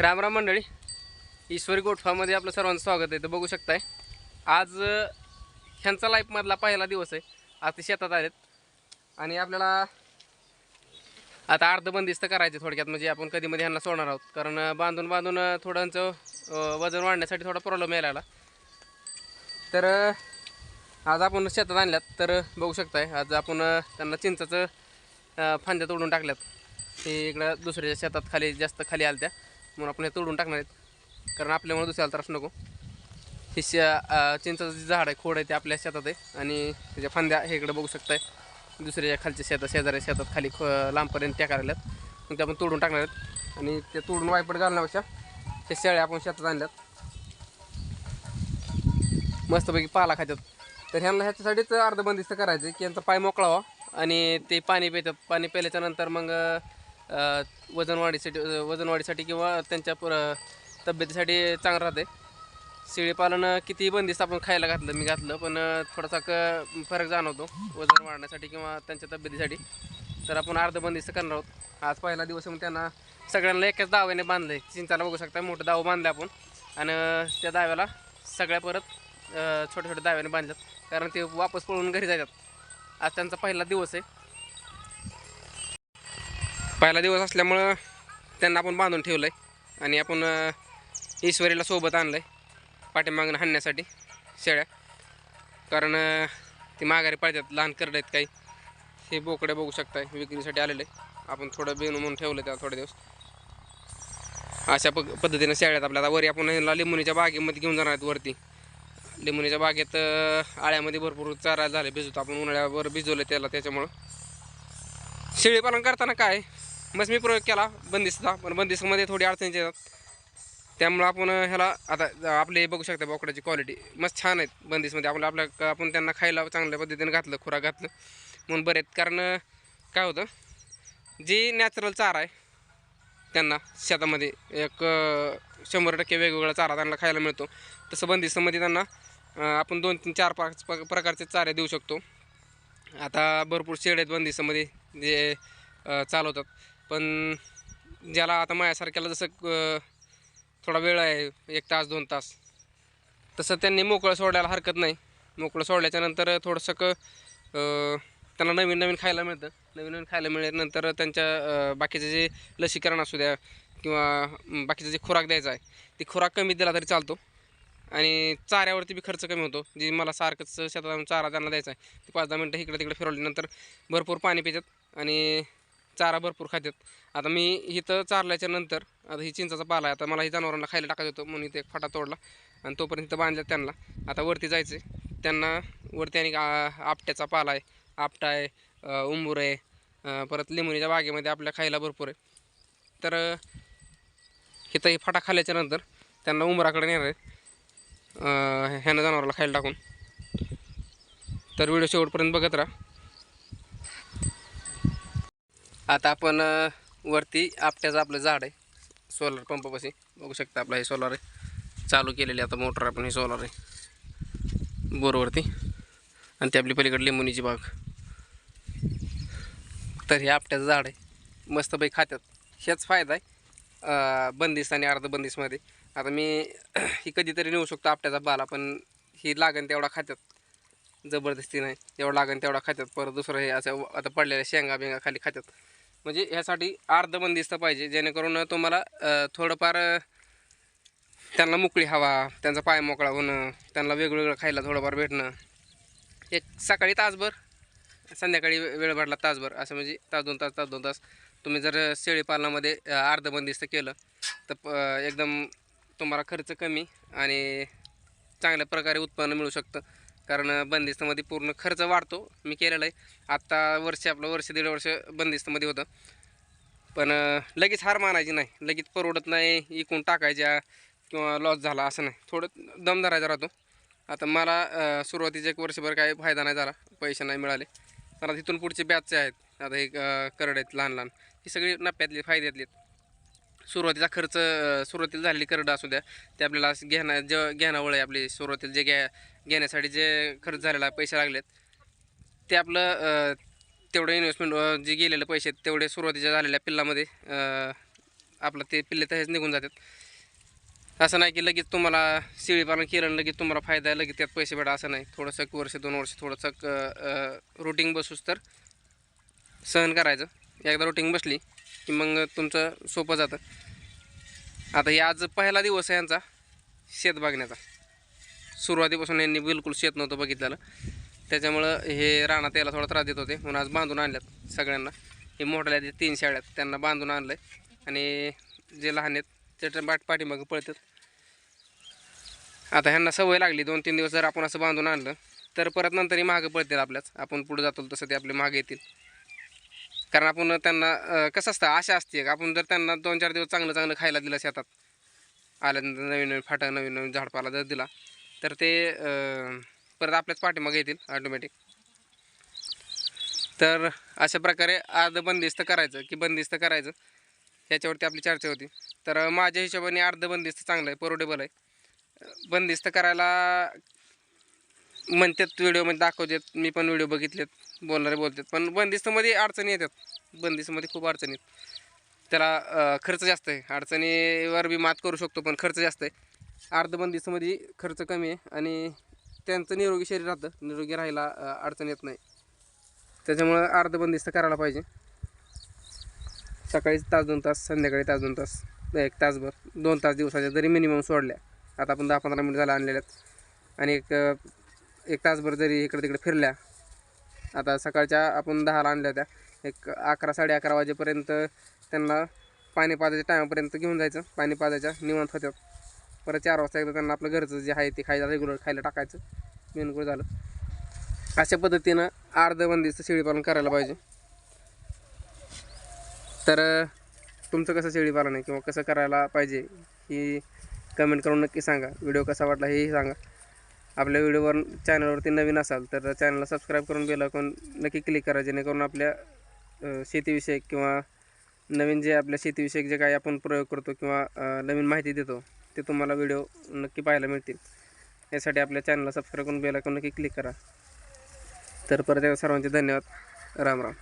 राम राम मंडळी. ईश्वरी गोठफामध्ये आपलं सर्वांचं स्वागत आहे. तर बघू शकताय आज ह्यांचा लाईफमधला पहिला दिवस आहे. आज ते शेतात आलेत. आणि आपल्याला आता अर्ध बंदिस्त करायचे थोडक्यात. म्हणजे आपण कधी मध्ये ह्यांना सोडणार आहोत. कारण बांधून बांधून अ, वजन वाढण्यासाठी थोडा प्रॉब्लेम यायला तर आज आपण शेतात आणल्यात. तर बघू शकताय आज आपण त्यांना चिंचाचं फांद्या तोडून टाकल्यात. ते इकडं दुसऱ्याच्या शेतात खाली जास्त खाली आल्या त्या म्हणून आपण हे तोडून टाकणार आहेत. कारण आपल्यामुळे दुसऱ्याला त्रास नको. हे श चिंचाचं जे झाड आहे खोड आहे ते आपल्या शेतात आहे. आणि त्याच्या फांद्या हे इकडे बघू शकताय. दुसऱ्याच्या खालच्या शेतात शेजाऱ्या शेतात खाली ख लांबपर्यंत त्या करायल्यात. मग ते आपण तोडून टाकणार आहेत. आणि ते तोडून वायपट घालण्यापेक्षा हे शेळ्या आपण शेतात आणल्यात. मस्तपैकी पाला खात्यात. तर ह्यांना ह्याच्यासाठीच अर्धबंदिस्त करायचं की यांचा पाय मोकळावा आणि ते पाणी पितात. पाणी प्यायल्याच्यानंतर मग वजनवाढीसाठी वजन वाढीसाठी वजन वाढीसाठी किंवा त्यांच्या पर तब्येतीसाठी चांगलं राहते शेळीपालन किती बंदिस्त आपण खायला घातलं मी घातलं पण थोडासा क फरक जाणवतो वजन वाढण्यासाठी किंवा त्यांच्या तब्येतीसाठी. तर आपण अर्ध बंदिस्त करणार आहोत. आज पहिला दिवस मग म्हणून त्यांना सगळ्यांना एकाच दाव्याने बांधलं आहे चिंचाला बघू शकता मोठं दाव बांधलं आपण. आणि त्या दाव्याला सगळ्या परत छोट्या छोट्या दाव्याने बांधल्यात. कारण ते वापस पळून घरी जातात. आज त्यांचा पहिला दिवस आहे. पहिला दिवस असल्यामुळं त्यांना आपण बांधून ठेवलं आहे आणि आपण ईश्वरीला सोबत आणलं आहे पाठीमागून हाणण्यासाठी शेळ्या. कारण ती माघारी पाळतात लहान करड आहेत काही. हे बोकडे बघू शकताय विक्रीसाठी आलेले आपण थोडं बेनू म्हणून ठेवलं त्या थोडे दिवस. अशा प पद्धतीनं शेळ्यात आपल्याला वरी आपण ह्याला लिंबुनीच्या बागेमध्ये घेऊन जाणार आहेत वरती. लिंबुनीच्या बागेत आळ्यामध्ये भरपूर चारा झाले भिजवतो. आपण उन्हाळ्यावर भिजवलं त्याला त्याच्यामुळं. शेळीपालन करताना काय? मस्त मी प्रयोग केला बंदिस्तचा पण बंदिस्तमध्ये थोडी अडचणीची येतात. त्यामुळं आपण ह्याला आता आपले बघू शकता बोकडाची क्वालिटी मस्त छान आहेत बंदिस्तमध्ये. आपलं आपल्या आपण त्यांना खायला चांगल्या पद्धतीने घातलं खुराक घातलं. म्हणून बरे आहेत. कारण काय होतं? जी नॅचरल चारा आहे त्यांना शेतामध्ये एक शंभर टक्के वेगवेगळा चारा त्यांना खायला मिळतो. तसं बंदिस्तमध्ये त्यांना आपण दोन तीन चार पाच प- प्रकारचे चारे देऊ शकतो. आता भरपूर शेड आहेत बंदिस्तमध्ये जे चालवतात. पण ज्याला आता माझ्यासारख्याला जसं थोडा वेळ आहे एक तास दोन तास तसं त्यांनी मोकळं सोडायला हरकत नाही. मोकळं सोडल्याच्यानंतर थोडंसं क त्यांना नवीन नवीन खायला मिळतं. नवीन नवीन खायला मिळाल्यानंतर त्यांच्या बाकीचं जे लसीकरण असू द्या किंवा बाकीचं जे खुराक द्यायचा आहे ती खुराक कमी दिला तरी चालतो. आणि चाऱ्यावरती बी खर्च कमी होतो. जी मला सारखंच शेतात चारा त्यांना द्यायचा आहे ते पाच दहा मिनटं इकडे तिकडे फिरवल्यानंतर भरपूर पाणी पितात. आणि चारा भरपूर खातात आता मी इथं चारल्याच्या नंतर आता ही चिंचाचा पाला आहे आता मला ही जनावरांना खायला टाकायचं होतं म्हणून इथे एक फाटा तोडला आणि तोपर्यंत इथं बांधलं त्यांना. आता वरती जायचं आहे त्यांना वरती आणि आपट्याचा पाला आहे. आपटा आहे उंबूर आहे परत लिंबुनीच्या बागेमध्ये आपल्या खायला भरपूर आहे. तर इथं ही फाटा खाल्ल्याच्या नंतर त्यांना उंबराकडे नेणार आहे ह्यानं जनावराला खायला टाकून. तर व्हिडिओ शेवटपर्यंत बघत राहा. आता आपण वरती आपट्याचं आपलं झाड आहे. सोलर पंपापाशी बघू शकता आपलं हे सोलार आहे. चालू केलेली आता मोटर आपण हे सोलार आहे. बोरवरती. आणि ती आपली पलीकडे लिंबुनीची बाग. तर हे आपट्याचं झाड आहे. मस्तपैकी खात्यात. हेच फायदा आहे. बंदिस्त आणि अर्ध बंदिस्तमध्ये. आता मी ही कधीतरी नेऊ शकतो आपट्याचा बाला पण ही लागण तेवढा खात्यात. जबरदस्ती नाही. जेवढा लागेल तेवढा खात्यात. परत दुसरं हे असं आता पडलेल्या शेंगा बिंगा खाली खात्यात. म्हणजे ह्यासाठी अर्ध बंदिस्त पाहिजे जेणेकरून तुम्हाला थोडंफार त्यांना मोकळी हवा त्यांचा पाय मोकळा होणं त्यांना वेगवेगळं खायला थोडंफार भेटणं. एक सकाळी तासभर संध्याकाळी वेळ भरला तासभर असं म्हणजे तास दोन तास तास दोन तास. तुम्ही जर शेळीपालनामध्ये अर्ध बंदिस्त केलं तर प- एकदम तुम्हाला खर्च कमी आणि चांगल्या प्रकारे उत्पन्न मिळू शकतं. कारण बंदिस्तमध्ये पूर्ण खर्च वाढतो. मी केलेला आहे. आत्ता वर्ष आपलं वर्ष दीड वर्ष बंदिस्तमध्ये होतं. पण लगेच हार मानायची नाही. लगेच परवडत नाही इकून टाकायच्या किंवा लॉस झाला असं नाही. थोडं दम धरायचा राहतो. आता मला सुरुवातीचे एक वर्षभर काही फायदा नाही झाला. पैसे नाही मिळाले. तर आता तिथून पुढचे बॅचचे आहेत आता हे करड आहेत लहान लहान ही सगळी नफ्यातली फायद्यातली आहेत. सुरुवातीचा खर्च सुरुवातीला झालेली करडं असू द्या ते आपल्याला घेणं ज घेण्यावळ आहे आपली सुरुवातीला जे घ्या घेण्यासाठी जे खर्च झालेला आहे, पैसे लागलेत ते आपलं तेवढं इन्व्हेस्टमेंट जे गेलेले पैसे आहेत, तेवढे सुरुवातीच्या झालेल्या पिल्लामध्ये आपलं ते पिल्ले तसेच निघून जातात. असं नाही की लगेच तुम्हाला शेळी पालन केलं लगेच तुम्हाला फायदा आहे लगेच त्यात पैसे भेटा असं नाही. थोडंसं एक वर्ष दोन वर्ष थोडंसं रुटीन बसूस तर सहन करायचं. एकदा रुटीन बसली की मग तुमचं सोपं जातं. आता हे आज पहिला दिवस आहे यांचा शेत बघण्याचा. सुरुवातीपासून यांनी बिलकुल शेत नव्हतं बघितलेलं. त्याच्यामुळं हे राणा यायला थोडा त्रास देत होते. म्हणून आज बांधून आणल्यात सगळ्यांना. हे मोठ्या ते तीन शाळ्यात त्यांना बांधून आणलं आहे आणि जे लहान आहेत ते बाट पाठीमागं पळतात. आता ह्यांना सवय लागली. दोन तीन दिवस जर आपण असं बांधून आणलं तर परत नंतरही मागं पळतील आपल्याच. आपण पुढे जातो तसं ते आपले मागे येतील. कारण आपण त्यांना कसं असतं आशा असते. का आपण जर त्यांना दोन चार दिवस चांगलं चांगलं खायला दिलं शेतात आल्यानंतर नवीन नवीन फाटा नवीन नवीन झाडपाला जर दिला तर ते परत आपल्याच पाठीमागे येतील ऑटोमॅटिक तर अशा प्रकारे अर्ध बंदिस्त करायचं की बंदिस्त करायचं ह्याच्यावरती आपली चर्चा होती. तर माझ्या हिशोबाने अर्ध बंदिस्त चांगलं आहे परवडेबल आहे. बंदिस्त करायला म्हणतात व्हिडिओमध्ये दाखवतात मी पण व्हिडिओ बघितलेत. बोलणारे बोलतात. पण बंदिस्तमध्ये अडचणी येतात. बंदिस्तमध्ये खूप अडचणी आहेत. त्याला खर्च जास्त आहे. अडचणीवर बी मात करू शकतो पण खर्च जास्त आहे. अर्ध बंदिस्तमध्ये खर्च कमी आहे आणि त्यांचं निरोगी शरीर राहतं. निरोगी राहायला अडचण येत नाही. त्याच्यामुळं अर्ध बंदिस्त करायला पाहिजे. सकाळी तास दोन तास संध्याकाळी तास दोन तास एक तासभर दोन तास दिवसाच्या जरी मिनिमम सोडल्या. आता आपण दहा पंधरा मिनिट झाला आणलेल्या आहेत आणि एक एक तासभर जरी इकडे तिकडे फिरल्या आता सकाळच्या आपण दहाला आणल्या होत्या. एक अकरा साडे अकरा वाजेपर्यंत त्यांना पाणी पाजायच्या टायमापर्यंत घेऊन जायचं. पाणी पाजायच्या निवांत होत्या. परत चार वाजता एकदा त्यांना आपलं घरचं जे आहे ते खायला रेग्युलर खायला टाकायचं. मेनकूळ झालं. अशा पद्धतीनं अर्ध बंदिस्त शेळीपालन करायला पाहिजे. तर तुमचं कसं शेळीपालन आहे किंवा कसं करायला पाहिजे ही कमेंट करून नक्की सांगा. व्हिडिओ कसा वाटला हेही सांगा. आपल्या व्हिडिओवर चॅनलवरती नवीन असाल तर चॅनलला सबस्क्राईब करून बेल आयकॉन नक्की क्लिक करा जेणेकरून आपल्या शेतीविषयक किंवा नवीन जे आपल्या शेतीविषयक जे काही आपण प्रयोग करतो किंवा नवीन माहिती देतो ते तुम्हाला व्हिडिओ नक्की पाहायला मिळतील. यासाठी आपल्या चॅनलला सबस्क्राईब करून बेल आयकॉन नक्की क्लिक करा. तर परत एकदा सर्वांचे धन्यवाद. राम राम.